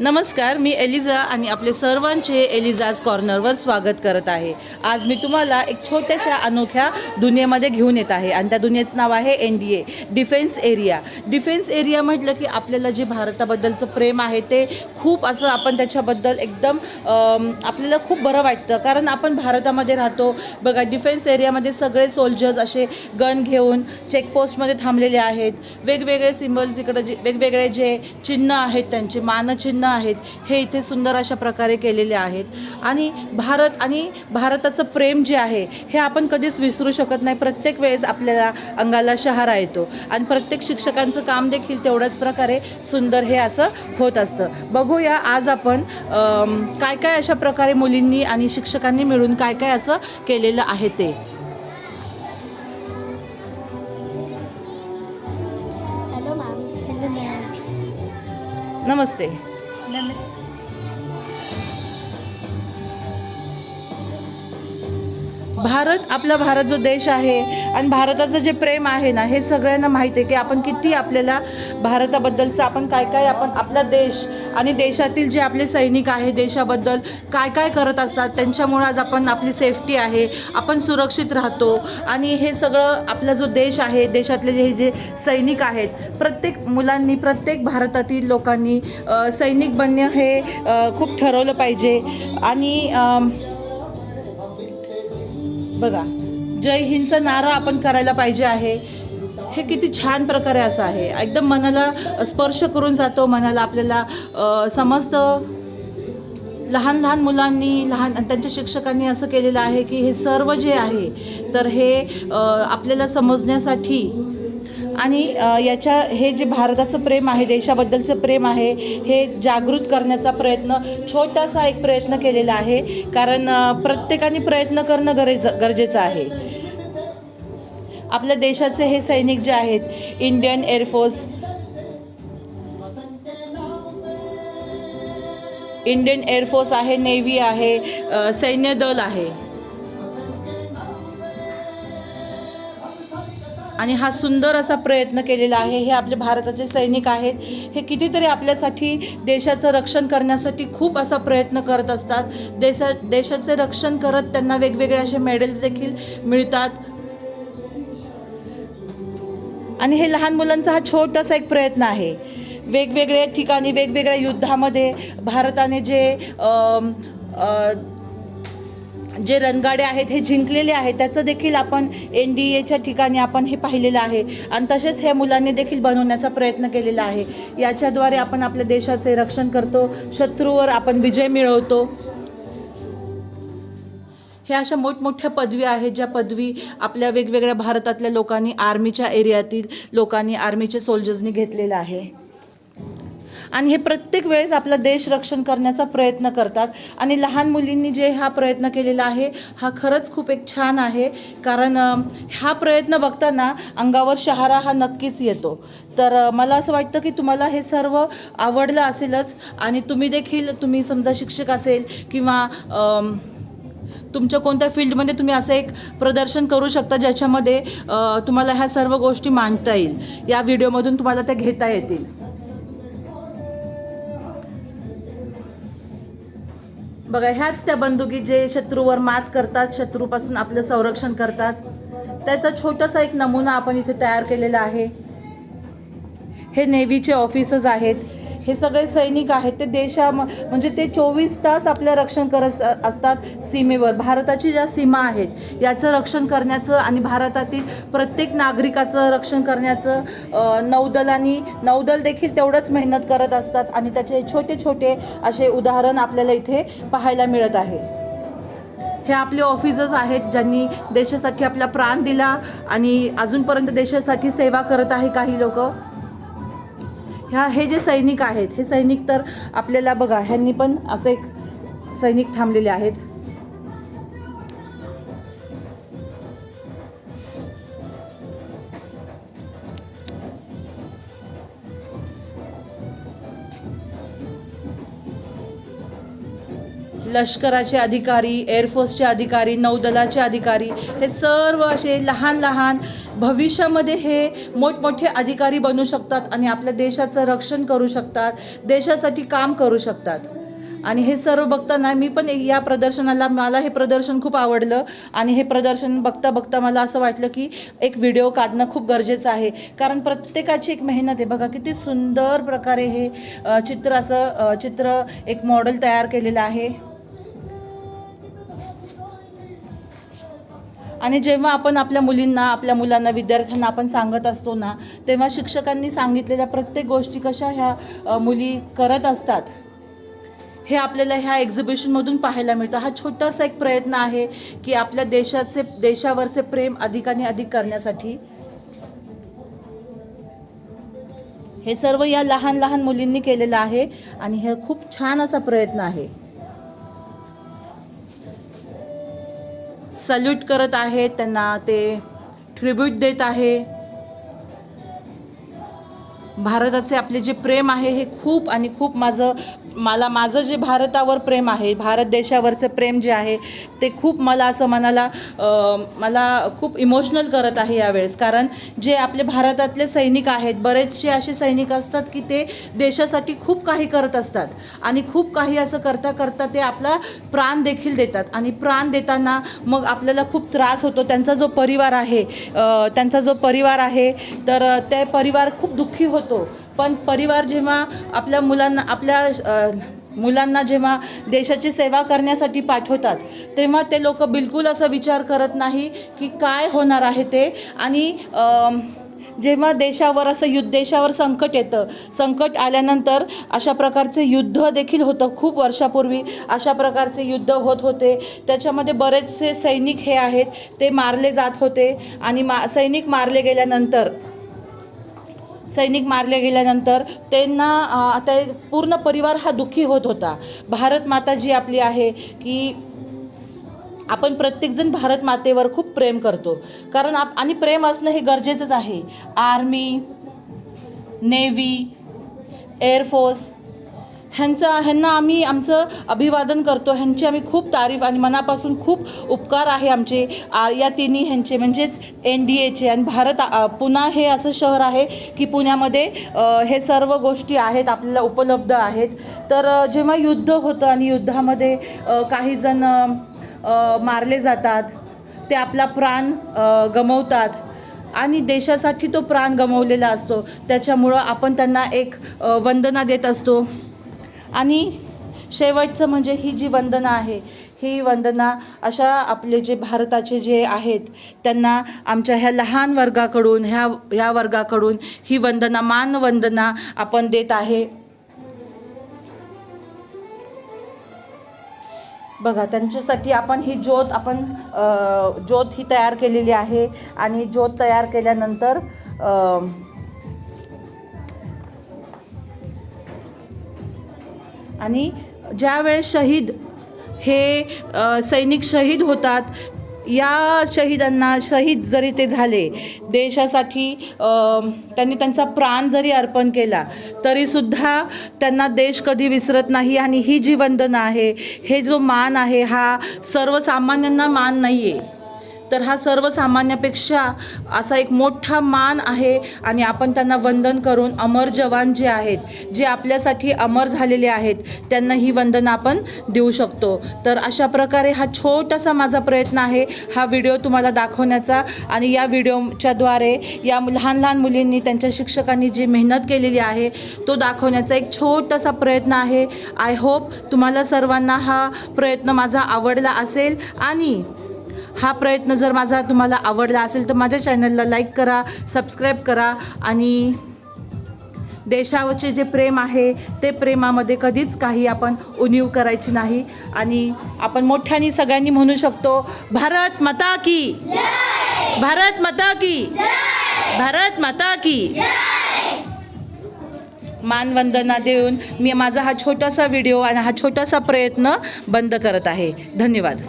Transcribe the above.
नमस्कार मी एलिझा आणि आपले सर्वांचे एलिझाज कॉर्नरवर स्वागत करत आहे. आज मी तुम्हाला एक छोट्याशा अनोख्या दुनियेमध्ये घेऊन येत आहे आणि त्या दुनियेचं नाव आहे N D A defence area defence area म्हटलं की आपल्याला जे भारताबद्दलचं प्रेम आहे ते खूप असं आपण त्याच्याबद्दल एकदम आपल्याला खूप बरं वाटतं. कारण आपण भारतामध्ये राहतो. बघा डिफेन्स एरियामध्ये सगळे सोल्जर्स असे गन घेऊन चेकपोस्टमध्ये थांबलेले आहेत. वेगवेगळे सिम्बल्स इकडं जे वेगवेगळे जे चिन्ह आहेत त्यांचे मानचिन्ह आहेत हे इथे सुंदर अशा प्रकारे केलेले आहेत. आणि भारत आणि भारताचं प्रेम जे आहे हे आपण कधीच विसरू शकत नाही. प्रत्येक वेळेस आपल्याला अंगाला शहारा येतो. आणि प्रत्येक शिक्षकांचं काम देखील तेवढ्याच प्रकारे सुंदर हे असं होत असतं. बघूया आज आपण काय काय अशा प्रकारे मुलींनी आणि शिक्षकांनी मिळून काय काय असं केलेलं आहे ते. नमस्ते. भारत आपला भारत जो देश आहे आणि भारताचं जे प्रेम आहे ना हे सगळ्यांना माहीत आहे की आपण किती आपल्याला भारताबद्दलचं आपण काय काय आपण आपला देश आणि देशातील जे आपले सैनिक आहे देशाबद्दल काय काय करत असतात त्यांच्यामुळं आज आपण आपली सेफ्टी आहे आपण सुरक्षित राहतो. आणि हे सगळं आपला जो देश आहे देशातले जे जे सैनिक आहेत प्रत्येक मुलांनी प्रत्येक भारतातील लोकांनी सैनिक बनणं हे खूप ठरवलं पाहिजे. आणि बघा जय हिंदचा नारा आपण करायला पाहिजे आहे. हे किती छान प्रकारे असं आहे. एकदम मनाला स्पर्श करून जातो मनाला आपल्याला समजतं. लहान लहान मुलांनी लहान त्यांच्या शिक्षकांनी असं केलेलं आहे की हे सर्व जे आहे तर हे आपल्याला समजण्यासाठी आणि याच्या हे जे भारताचं प्रेम आहे देशाबद्दलचं प्रेम आहे हे जागृत करण्याचा प्रयत्न छोटासा एक प्रयत्न केलेला आहे कारण प्रत्येकाने प्रयत्न करणं गरज गरजेचं आहे. आपल्या देशाचे हे सैनिक जे आहेत Indian air force Indian air force आहे नेव्ही आहे सैन्य दल आहे आणि हा सुंदर असा प्रयत्न केलेला आहे. हे आपले भारताचे सैनिक आहेत. हे कितीतरी आपल्यासाठी देशाचं रक्षण करण्यासाठी खूप असा प्रयत्न करत असतात. देशा देशाचे रक्षण करत त्यांना वेगवेगळे असे मेडल्स देखील मिळतात. आणि हे लहान मुलांचा हा छोटासा एक प्रयत्न आहे. वेगवेगळ्या ठिकाणी वेगवेगळ्या युद्धामध्ये भारताने जे आ, आ, जे रणगाडे आहेत हे जिंकलेले आहेत त्याचं देखील आपण एन डी एच्या ठिकाणी आपण हे पाहिलेलं आहे. आणि तसेच हे मुलांनी देखील बनवण्याचा प्रयत्न केलेला आहे. याच्याद्वारे आपण आपल्या देशाचे रक्षण करतो शत्रूवर आपण विजय मिळवतो. ह्या अशा मोठमोठ्या पदवी आहेत ज्या पदवी आपल्या वेगवेगळ्या भारतातल्या लोकांनी आर्मीच्या एरियातील लोकांनी आर्मीचे सोल्जर्सनी घेतलेलं आहे आणि हे प्रत्येक वेळेस आपला देश रक्षण करण्याचा प्रयत्न करतात. आणि लहान मुलींनी जे हा प्रयत्न केलेला आहे हा खरंच खूप एक छान आहे. कारण हा प्रयत्न बघताना अंगावर शहारा हा नक्कीच येतो. तर मला असं वाटतं की तुम्हाला हे सर्व आवडलं असेलच आणि तुम्ही देखील तुम्ही समजा शिक्षक असेल किंवा तुमच्या कोणत्या फील्डमध्ये तुम्ही असं एक प्रदर्शन करू शकता ज्याच्यामध्ये तुम्हाला ह्या सर्व गोष्टी मांडता येईल. या व्हिडिओमधून तुम्हाला त्या घेता येतील. बघा ह्याच त्या बंदुकी जे शत्रूवर मात करतात शत्रूपासून आपलं संरक्षण करतात त्याचा छोटासा एक नमुना आपण इथे तयार केलेला आहे. हे नेव्हीचे ऑफिसर्स आहेत. हे सगळे सैनिक आहेत. ते देशा म्हणजे ते चोवीस तास आपलं रक्षण करत असतात सीमेवर. भारताची ज्या सीमा आहेत याचं रक्षण करण्याचं आणि भारतातील प्रत्येक नागरिकाचं रक्षण करण्याचं अ, नौदल देखील तेवढंच मेहनत करत असतात आणि त्याचे छोटे छोटे असे उदाहरण आपल्याला इथे पाहायला मिळत आहे. हे आपले ऑफिसर्स आहेत ज्यांनी देशासाठी आपला प्राण दिला आणि अजूनपर्यंत देशासाठी सेवा करत आहे काही लोक. ह्या हे जे सैनिक आहेत हे सैनिक तर आपल्याला बघा ह्यांनी पण असे एक सैनिक थांबलेले आहेत. लष्कराचे अधिकारी एअरफोर्सचे अधिकारी नौदलाचे अधिकारी हे सर्व असे लहान लहान भविष्यामध्ये हे मोठमोठे अधिकारी बनू शकतात आणि आपल्या देशाचं रक्षण करू शकतात देशासाठी काम करू शकतात. आणि हे सर्व बघताना मी पण या प्रदर्शनाला मला हे प्रदर्शन खूप आवडलं. आणि हे प्रदर्शन बघता बघता मला असं वाटलं की एक व्हिडिओ काढणं खूप गरजेचं आहे. कारण प्रत्येकाची एक मेहनत आहे. बघा किती सुंदर प्रकारे हे चित्र असं चित्र एक मॉडेल तयार केलेलं आहे. आणि जेव्हा आपण आपल्या मुलींना आपल्या मुलांना विद्यार्थ्यांना आपण सांगत असतो ना तेव्हा शिक्षकांनी सांगितलेल्या प्रत्येक गोष्टी कशा ह्या मुली करत असतात हे आपल्याला ह्या एक्झिबिशनमधून पाहायला मिळतं. हा छोटासा एक प्रयत्न आहे की आपल्या देशाचे देशावरचे प्रेम अधिकाने अधिक करण्यासाठी. हे सर्व या लहान लहान मुलींनी केलेलं आहे आणि हे खूप छान असा प्रयत्न आहे. सल्यूट करत आहेत त्यांना ते ट्रिब्यूट देत आहे. भारताचे आपले जे प्रेम आहे हे खूप आणि खूप माझं मला माझं जे भारतावर प्रेम आहे भारत देशावरचं प्रेम जे आहे ते खूप मला असं मनाला मला खूप इमोशनल करत आहे यावेळेस. कारण जे आपले भारतातले सैनिक आहेत बरेचसे असे सैनिक असतात की ते देशासाठी खूप काही करत असतात. आणि खूप काही असं करता करता ते आपला प्राण देखील देतात. आणि प्राण देताना मग आपल्याला खूप त्रास होतो. त्यांचा जो परिवार आहे त्यांचा जो परिवार आहे तर ते परिवार खूप दुःखी होतो पण परिवार जेव्हा आपल्या मुलांना आपल्या मुलांना जेव्हा देशाची सेवा करण्यासाठी पाठवतात तेव्हा ते लोक बिलकुल असं विचार करत नाही की काय होणार आहे ते. आणि जेव्हा देशावर असं युद्ध देशावर संकट येतं संकट आल्यानंतर अशा प्रकारचे युद्ध देखील होतं खूप वर्षापूर्वी. अशा प्रकारचे युद्ध होत होते. त्याच्यामध्ये बरेचसे सैनिक हे आहेत ते मारले जात होते आणि मा सैनिक मारले गेल्यानंतर सैनिक मारले गेल्यानंतर त्यांना आता पूर्ण परिवार हा दुःखी होत होता. भारत माता जी आपली आहे की आपण प्रत्येकजण भारत मातेवर खूप प्रेम करतो. कारण आप आणि प्रेम असणं हे गरजेचंच आहे. आर्मी नेव्ही एअरफोर्स ह्यांचा ह्यांना आम्ही आमचं अभिवादन करतो. ह्यांची आम्ही खूप तारीफ आणि मनापासून खूप उपकार आहे आमचे. आ या तिन्ही ह्यांचे म्हणजेच एन डी एचे आणि भारत आ, हे असं शहर आहे की पुण्यामध्ये हे सर्व गोष्टी आहेत आपल्याला उपलब्ध आहेत. तर जेव्हा युद्ध होतं आणि युद्धामध्ये काहीजण काही जण मारले जातात ते आपला प्राण गमवतात. आणि देशासाठी तो प्राण गमवलेला असतो. त्याच्यामुळं आपण त्यांना एक वंदना देत असतो. आणि शेवटचं म्हणजे ही जी वंदना आहे ही वंदना अशा आपले जे भारताचे जे आहेत त्यांना आमच्या ह्या लहान वर्गाकडून ह्या ह्या वर्गाकडून ही वंदना मान वंदना आपण देत आहे. बघा त्यांच्यासाठी आपण ही ज्योत आपण ज्योत ही तयार केलेली आहे आणि ज्योत तयार केल्यानंतर आणि ज्यावेळेस शहीद हे सैनिक शहीद होतात या शहीदांना शहीद जरी ते झाले देशासाठी त्यांनी त्यांचा प्राण जरी अर्पण केला तरीसुद्धा त्यांना देश कधी विसरत नाही आणि ही जी वंदना आहे हे जो मान आहे हा सर्वसामान्यांना मान नाही आहे तर हा सर्वसामान्यापेक्षा असा एक मोठा मान आहे आणि आपण त्यांना वंदन करून अमर जवान जे आहेत जे आपल्यासाठी अमर झालेले आहेत त्यांना ही वंदन आपण देऊ शकतो. तर अशा प्रकारे हा छोटासा माझा प्रयत्न आहे. हा व्हिडिओ तुम्हाला दाखवण्याचा आणि या व्हिडिओच्याद्वारे या लहान लहान मुलींनी त्यांच्या शिक्षकांनी जी मेहनत केलेली आहे तो दाखवण्याचा एक छोटासा प्रयत्न आहे. आय होप तुम्हाला सर्वांना हा प्रयत्न माझा आवडला असेल आणि हा प्रयत्न जर माझा तुम्हाला आवडला असेल तर माझ्या चॅनलला लाईक करा सबस्क्राईब करा आणि देशावरचे जे प्रेम आहे ते प्रेमामध्ये कधीच काही आपण उणीव करायची नाही. आणि आपण मोठ्याने सगळ्यांनी म्हणू शकतो भारत माता की भारत माता की भारत माता की मानवंदना देऊन मी माझा हा छोटासा व्हिडिओ आणि हा छोटासा प्रयत्न बंद करत आहे. धन्यवाद.